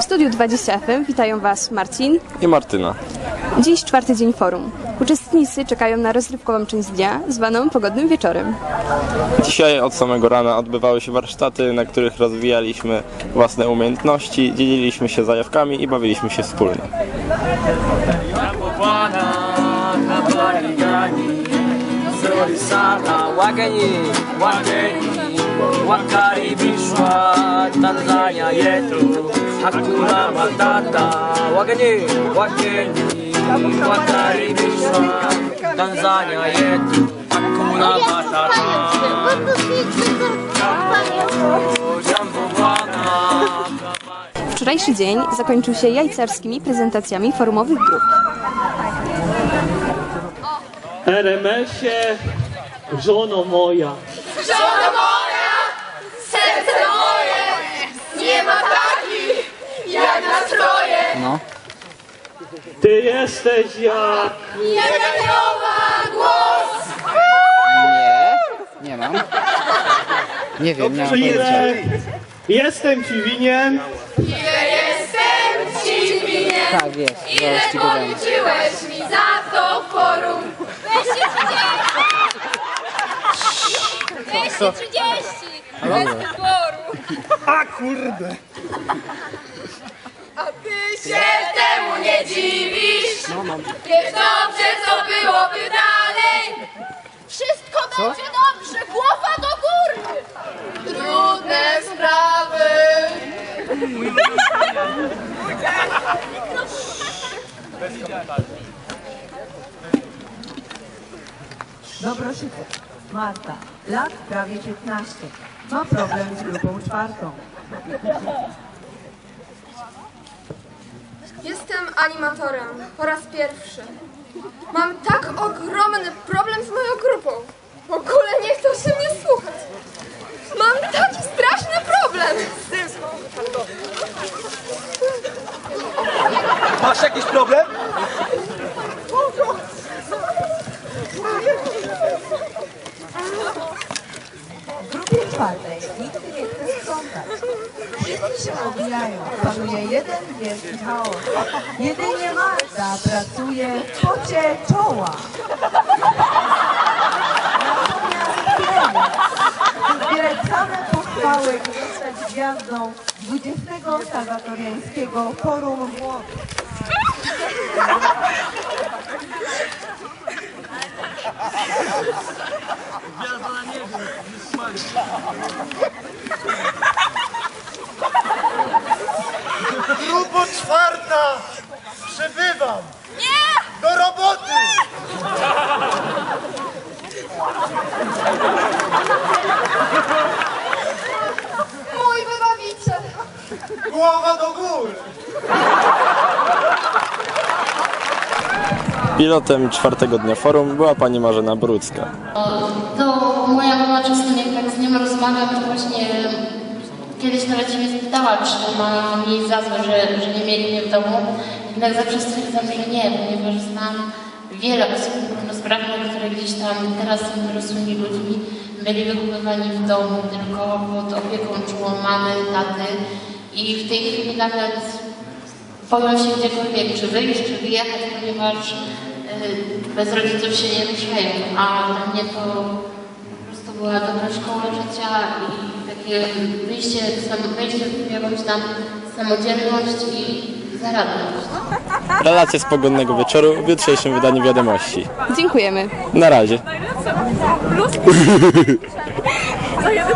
W studiu 20 FM witają Was Marcin. i Martyna. Dziś czwarty dzień forum. Uczestnicy czekają na rozrywkową część dnia, zwaną pogodnym wieczorem. Dzisiaj od samego rana odbywały się warsztaty, na których rozwijaliśmy własne umiejętności, dzieliliśmy się zajawkami i bawiliśmy się wspólnie. Wageni, wageni wakaribishwa Tanzania yetu, hakuna matata. Wageni, wageni wakaribishwa Tanzania yetu, hakuna matata. Wczorajszy dzień zakończył się jajcarskimi prezentacjami forumowych grup. RMS-ie, żono moja. Żono moja, serce moje, nie ma takich jak nastroje. Ty jesteś jak... Anioła głos, Nie, nie mam. Nie wiem, nie mam pojęcia. Ile jestem ci winien, ile jestem ci winien. Tak, jest, Ile zaraz ci powiem. policzyłeś mi za to forum? 230! 230! forum. a kurde. Ty się temu nie dziwisz? Wiesz dobrze, co byłoby dalej. Wszystko będzie dobrze, głowa do góry. Trudne sprawy. Dobroszyce. Marta, lat prawie 15. Ma problem z grupą czwartą. Jestem animatorem po raz pierwszy. Mam tak ogromny problem z moją grupą. W ogóle nie chcą się mnie słuchać. Mam taki straszny problem. Masz jakiś problem? W grupie czwartej nikt nie. Wszyscy się obijają. Panuje jeden wielki chaos. Jedynie Marta pracuje w pocie czoła. Natomiast zbierać same pochwały i zostać gwiazdą 20 salwatoriańskiego Forum Młodych. Grupo czwarta! Przybywam! Nie! Do roboty! Mój wybawiciel. Głowa do góry! Pilotem czwartego dnia forum była pani Marzena Brudzka. To moja mama często jak tak z nim rozmawiam, to właśnie kiedyś nawet się mnie zapytała, czy ma mi za złe, że, że nie mieli mnie w domu. Jednak zawsze stwierdzam, że nie, ponieważ znam wiele osób niepełnosprawnych, które gdzieś tam teraz są dorosłymi ludźmi, byli wychowywani w domu tylko pod opieką czułą mamy, taty i w tej chwili nawet boją się gdziekolwiek, czy wyjść, czy wyjechać, ponieważ bez rodziców się nie ruszają, a dla mnie to po prostu była dobra szkoła życia i takie wyjście, wejście w jakąś tam samodzielność i zaradność. Relacje z pogodnego wieczoru w jutrzejszym wydaniu wiadomości. Dziękujemy. Na razie. Jeden